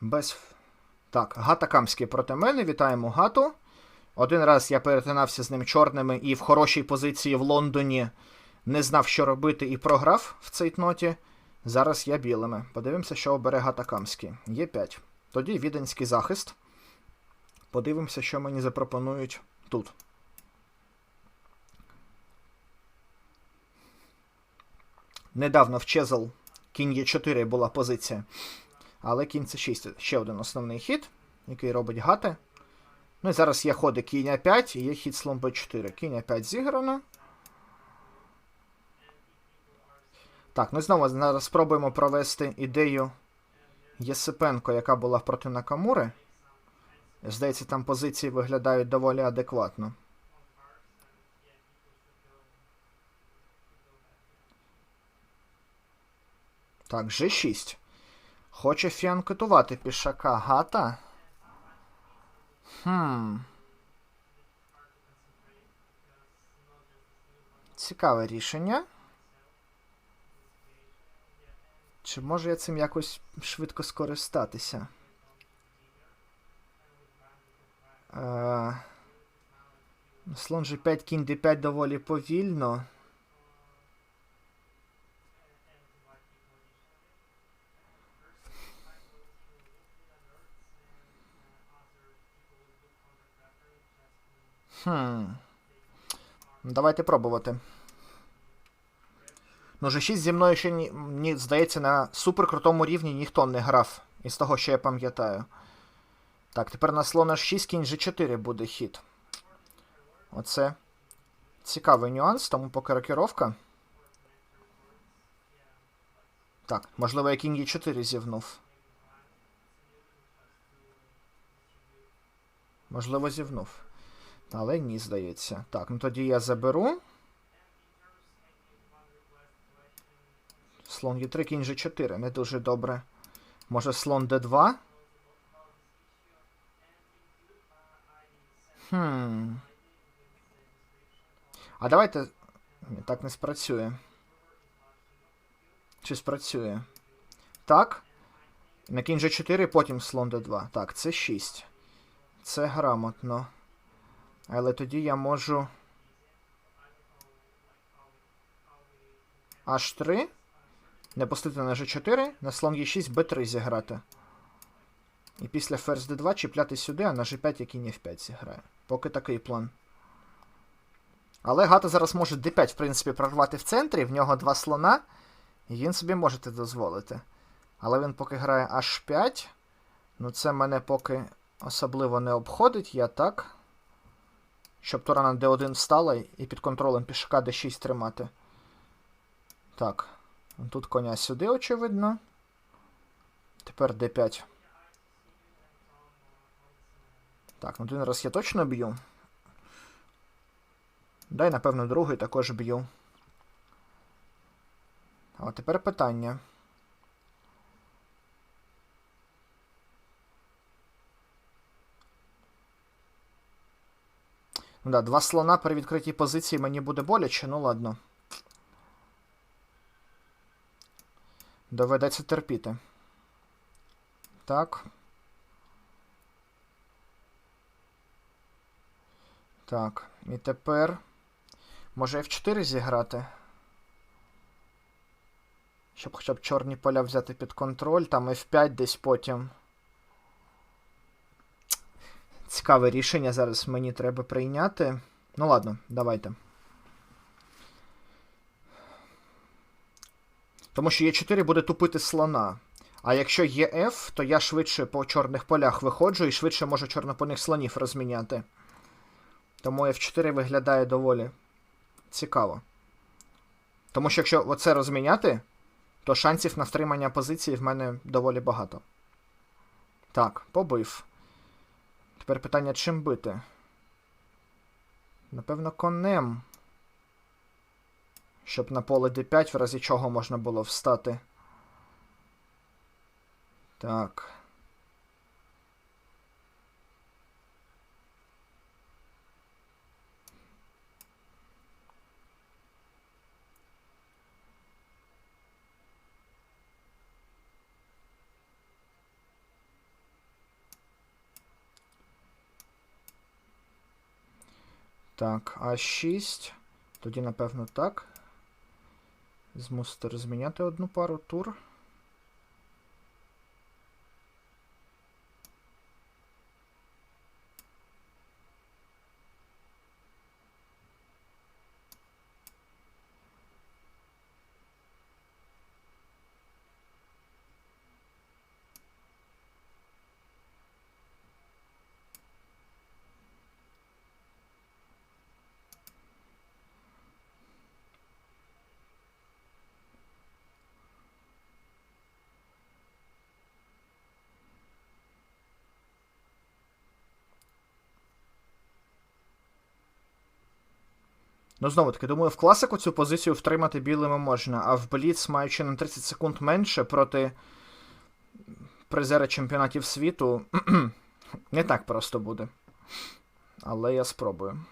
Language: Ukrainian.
Без. Так, Гата Камський проти мене. Вітаємо Гату. Один раз я перетинався з ним чорними і в хорошій позиції в Лондоні не знав, що робити, і програв в цейтноті. Зараз я білими. Подивимося, що обере Гата Камський. Є 5. Тоді віденський захист. Подивимося, що мені запропонують тут. Недавно в Чезл кінь Є4 була позиція. Але кінь це 6 ще один основний хід, який робить гати. Ну і зараз є ходи кінь А5 і є хід слон Б4. Кінь А5 зіграно. Так, ну знову зараз спробуємо провести ідею Єсипенко, яка була проти Накамури. Здається, там позиції виглядають доволі адекватно. Так, G6. Хоче фіанкетувати пішака гата. Хм. Цікаве рішення. Чи можу я цим якось швидко скористатися? Е... Слон G5, кінь D5 доволі повільно. Хм. Ну, Давайте пробувати. Ну, G6 зі мною ще ні, мені здається, на суперкрутому рівні ніхто не грав. Із того, що я пам'ятаю. Так, тепер на слон H6 кінь G4 буде хід. Оце цікавий нюанс, тому поки рокіровка. Так, можливо, я кінь Е4 зівнув. Можливо, зівнув. Але ні, здається. Так, ну тоді я заберу. Слон Е3, кінь G4, не дуже добре. Може слон D2? Хм. А давайте. Так не спрацює. Чи спрацює? Так. На кінь G4, потім слон D2. Так, це 6. Це грамотно. Але тоді я можу. H3. Не пустити на G4, на слон Е6, Б3 зіграти. І після ферзь D2 чіпляти сюди, а на G5 я кінь F5 зіграє. Поки такий план. Але Гата зараз може D5, в принципі, прорвати в центрі, в нього два слона, і він собі може це дозволити. Але він поки грає H5. Ну, це мене поки особливо не обходить. Я так. Щоб тура на D1 встала і під контролем пішака D6 тримати. Так. Тут коня сюди, очевидно. Тепер D5. Так, ну один раз я точно б'ю. Дай, напевно, другий також б'ю. А тепер питання. Да, два слона при відкритій позиції мені буде боляче, ну ладно. Доведеться терпіти. Так. Так, і тепер. Може F4 зіграти? Щоб хоча б чорні поля взяти під контроль, там F5 десь потім. Цікаве рішення зараз мені треба прийняти. Ну ладно, давайте. Тому що Е4 буде тупити слона. А якщо є F, то я швидше по чорних полях виходжу і швидше можу чорнопольних слонів розміняти. Тому F4 виглядає доволі цікаво. Тому що якщо оце розміняти, то шансів на стримання позиції в мене доволі багато. Так, побив. Тепер питання, чим бити? Напевно, конем. Щоб на поле d5, в разі чого можна було встати. Так. Так, А6. Тоді, напевно, так. Змусити розміняти одну пару тур. Ну, знову таки, думаю, в класику цю позицію втримати білими можна, а в Бліц, маючи на 30 секунд менше проти призера чемпіонатів світу, не так просто буде. Але я спробую.